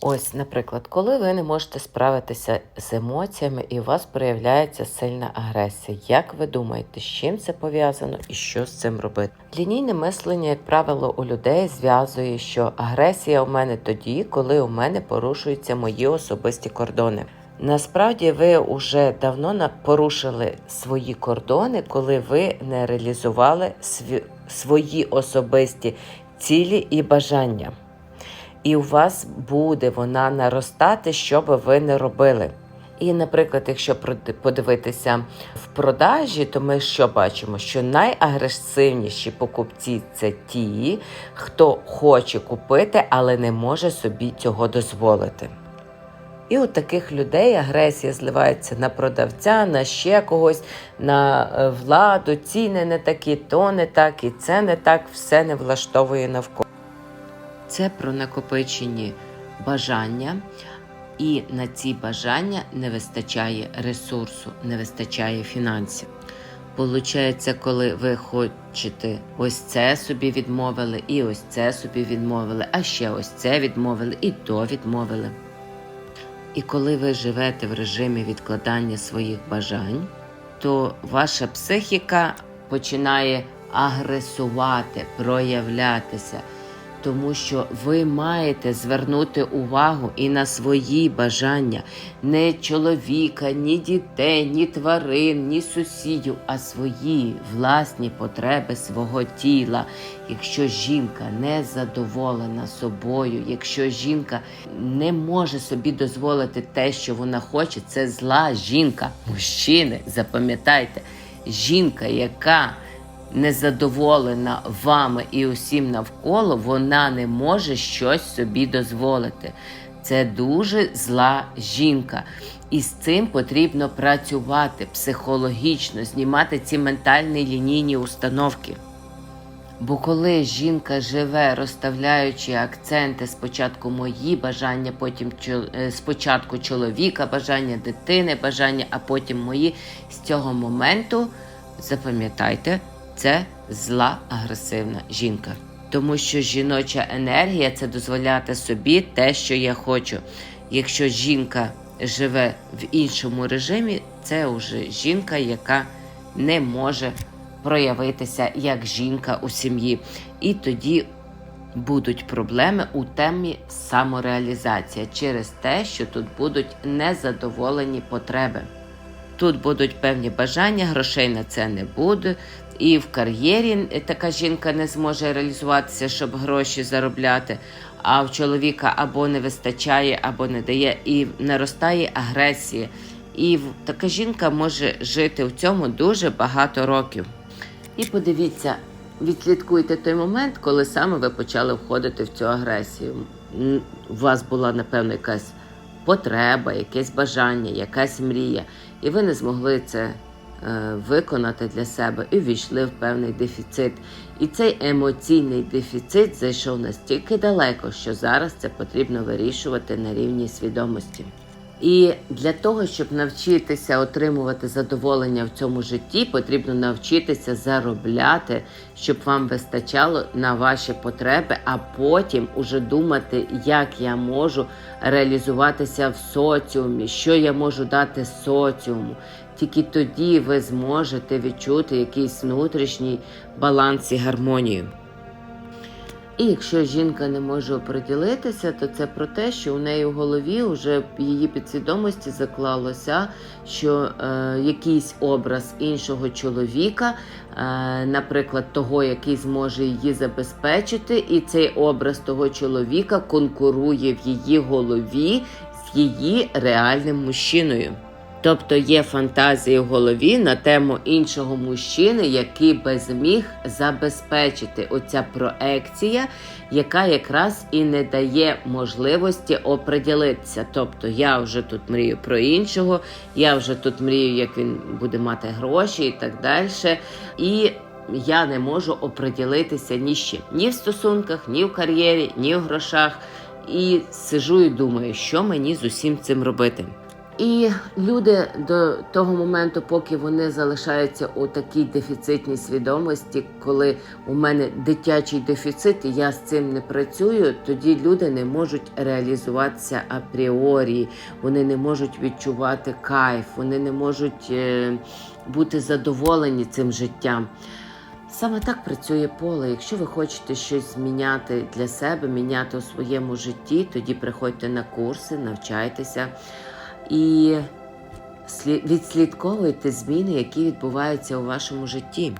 Ось, наприклад, коли ви не можете справитися з емоціями і у вас проявляється сильна агресія, як ви думаєте, з чим це пов'язано і що з цим робити? Лінійне мислення, як правило, у людей зв'язує, що агресія у мене тоді, коли у мене порушуються мої особисті кордони. Насправді ви вже давно порушили свої кордони, коли ви не реалізували свої особисті цілі і бажання і у вас буде вона наростати, що би ви не робили. І, наприклад, якщо подивитися в продажі, то ми що бачимо? Що найагресивніші покупці це ті, хто хоче купити, але не може собі цього дозволити. І у таких людей агресія зливається на продавця, на ще когось, на е, владу, ціни не такі, то не так, і це не так, все не влаштовує навколо. Це про накопичені бажання, і на ці бажання не вистачає ресурсу, не вистачає фінансів. Получається, коли ви хочете ось це собі відмовили, і ось це собі відмовили, а ще ось це відмовили, і то відмовили. І коли ви живете в режимі відкладання своїх бажань, то ваша психіка починає агресувати, проявлятися, тому що ви маєте звернути увагу і на свої бажання, не чоловіка, ні дітей, ні тварин, ні сусідів, а свої власні потреби свого тіла. Якщо жінка не задоволена собою, якщо жінка не може собі дозволити те, що вона хоче, це зла жінка. Мужчини, запам'ятайте, жінка, яка незадоволена вами і усім навколо, вона не може щось собі дозволити. Це дуже зла жінка. І з цим потрібно працювати психологічно, знімати ці ментальні лінійні установки. Бо коли жінка живе, розставляючи акценти спочатку мої бажання, потім е, спочатку чоловіка, бажання дитини, бажання, а потім мої, з цього моменту запам'ятайте, це зла агресивна жінка. Тому що жіноча енергія це дозволяти собі те, що я хочу. Якщо жінка живе в іншому режимі, це вже жінка, яка не може проявитися як жінка у сім'ї. І тоді будуть проблеми у темі самореалізація через те, що тут будуть незадоволені потреби. Тут будуть певні бажання, грошей на це не буде. І в кар'єрі така жінка не зможе реалізуватися, щоб гроші заробляти. А в чоловіка або не вистачає, або не дає, і наростає агресія. І така жінка може жити в цьому дуже багато років. І подивіться, відслідкуйте той момент, коли саме ви почали входити в цю агресію. У вас була, напевно, якась потреба, якесь бажання, якась мрія, і ви не змогли це е, виконати для себе і ввійшли в певний дефіцит. І цей емоційний дефіцит зайшов настільки далеко, що зараз це потрібно вирішувати на рівні свідомості. І для того, щоб навчитися отримувати задоволення в цьому житті, потрібно навчитися заробляти, щоб вам вистачало на ваші потреби, а потім уже думати, як я можу реалізуватися в соціумі, що я можу дати соціуму. Тільки тоді ви зможете відчути якийсь внутрішній баланс і гармонію. І якщо жінка не може оприділитися, то це про те, що у неї в голові вже її підсвідомості заклалося, що е, якийсь образ іншого чоловіка, е, наприклад, того, який зможе її забезпечити, і цей образ того чоловіка конкурує в її голові з її реальним мужчиною. Тобто є фантазії в голові на тему іншого мужчини, який би зміг забезпечити оця проекція, яка якраз і не дає можливості оприділитися. Тобто я вже тут мрію про іншого, я вже тут мрію, як він буде мати гроші і так далі. І я не можу оприділитися ні з чим. ні в стосунках, ні в кар'єрі, ні в грошах. І сижу і думаю, що мені з усім цим робити. І люди до того моменту, поки вони залишаються у такій дефіцитній свідомості, коли у мене дитячий дефіцит, і я з цим не працюю, тоді люди не можуть реалізуватися апріорі, вони не можуть відчувати кайф, вони не можуть е, бути задоволені цим життям. Саме так працює поле. Якщо ви хочете щось зміняти для себе, міняти у своєму житті, тоді приходьте на курси, навчайтеся і слі- відслідковуйте зміни, які відбуваються у вашому житті.